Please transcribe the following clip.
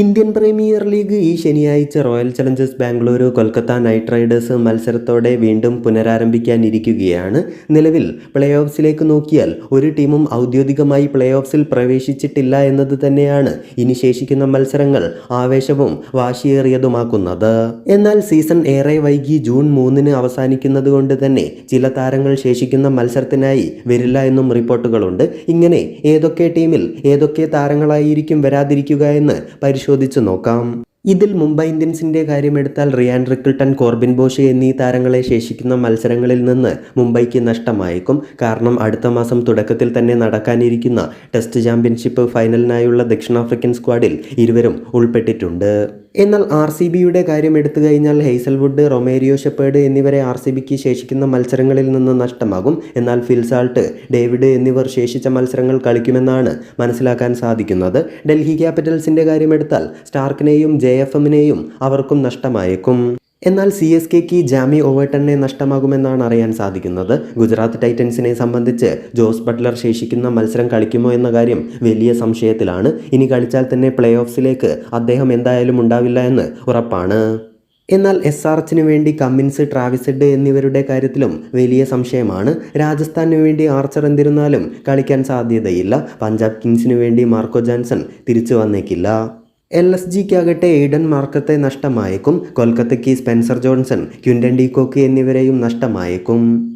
Indian premier league ഈ ശനിയാഴ്ച Royal Challengers Bengaluru Kolkata Knight Riders മത്സരത്തോടെ വീണ്ടും പുനരാരംഭിക്കാനിരിക്കുകയാണ്. നിലവിൽ പ്ലേ ഓഫ്സിലേക്ക് നോക്കിയാൽ ഒരു ടീമും ഔദ്യോഗികമായി പ്ലേ ഓഫ്സിൽ പ്രവേശിച്ചിട്ടില്ല എന്നത് തന്നെയാണ് ഇനി ശേഷിക്കുന്ന മത്സരങ്ങൾ ആവേശവും വാശിയേറിയതുമാക്കുന്നത്. എന്നാൽ സീസൺ ഏറെ വൈകി ജൂൺ മൂന്നിന് അവസാനിക്കുന്നത് കൊണ്ട് തന്നെ ചില താരങ്ങൾ ശേഷിക്കുന്ന മത്സരത്തിനായി വരില്ല എന്നും റിപ്പോർട്ടുകളുണ്ട്. ഇങ്ങനെ ഏതൊക്കെ ടീമിൽ ഏതൊക്കെ താരങ്ങളായിരിക്കും വരാതിരിക്കുക എന്ന് പരിശോധിച്ചു നോക്കാം. ഇതിൽ മുംബൈ ഇന്ത്യൻസിന്റെ കാര്യമെടുത്താൽ റിയാൻ റിക്കിൾട്ടൺ കോർബിൻ ബോഷ് എന്നീ താരങ്ങളെ ശേഷിക്കുന്ന മത്സരങ്ങളിൽ നിന്ന് മുംബൈക്ക് നഷ്ടമായേക്കും. കാരണം അടുത്ത മാസം തുടക്കത്തിൽ തന്നെ നടക്കാനിരിക്കുന്ന ടെസ്റ്റ് ചാമ്പ്യൻഷിപ്പ് ഫൈനലിനായുള്ള ദക്ഷിണാഫ്രിക്കൻ സ്ക്വാഡിൽ ഇരുവരും ഉൾപ്പെട്ടിട്ടുണ്ട്. എന്നാൽ ആർ സി ബിയുടെ കാര്യം എടുത്തു കഴിഞ്ഞാൽ ഹെയ്സൽവുഡ് റൊമേരിയോ ഷെപ്പേർഡ് എന്നിവരെ ആർ സി ബിക്ക് ശേഷിക്കുന്ന മത്സരങ്ങളിൽ നിന്ന് നഷ്ടമാകും. എന്നാൽ ഫിൽസാൾട്ട് ഡേവിഡ് എന്നിവർ ശേഷിച്ച മത്സരങ്ങൾ കളിക്കുമെന്നാണ് മനസ്സിലാക്കാൻ സാധിക്കുന്നത്. ഡൽഹി ക്യാപിറ്റൽസിന്റെ കാര്യമെടുത്താൽ സ്റ്റാർക്കിനെയും ജെ എഫ് എമ്മിനെയും അവർക്കും നഷ്ടമായേക്കും. എന്നാൽ സി എസ് കെക്ക് ജാമി ഓവേട്ടനെ നഷ്ടമാകുമെന്നാണ് അറിയാൻ സാധിക്കുന്നത്. ഗുജറാത്ത് ടൈറ്റൻസിനെ സംബന്ധിച്ച് ജോസ് ബട്ട്ലർ ശേഷിക്കുന്ന മത്സരം കളിക്കുമോ എന്ന കാര്യം വലിയ സംശയത്തിലാണ്. ഇനി കളിച്ചാൽ തന്നെ പ്ലേ ഓഫ്സിലേക്ക് അദ്ദേഹം എന്തായാലും ഉണ്ടാവില്ല എന്ന് ഉറപ്പാണ്. എന്നാൽ എസ് ആർ എച്ചിന് വേണ്ടി കമ്മിൻസ് ട്രാവിസെഡ് എന്നിവരുടെ കാര്യത്തിലും വലിയ സംശയമാണ്. രാജസ്ഥാനു വേണ്ടി ആർച്ചർ എന്നിരുന്നാലും കളിക്കാൻ സാധ്യതയില്ല. പഞ്ചാബ് കിങ്സിനു വേണ്ടി മാർക്കോ ജാൻസൺ തിരിച്ചു വന്നേക്കില്ല. എൽ എസ് ജിക്കാകട്ടെ എയ്ഡൻ മാർക്കത്തെ നഷ്ടമായേക്കും. കൊൽക്കത്തയ്ക്ക് Spencer Johnson Quinton de Kock എന്നിവരെയും നഷ്ടമായേക്കും.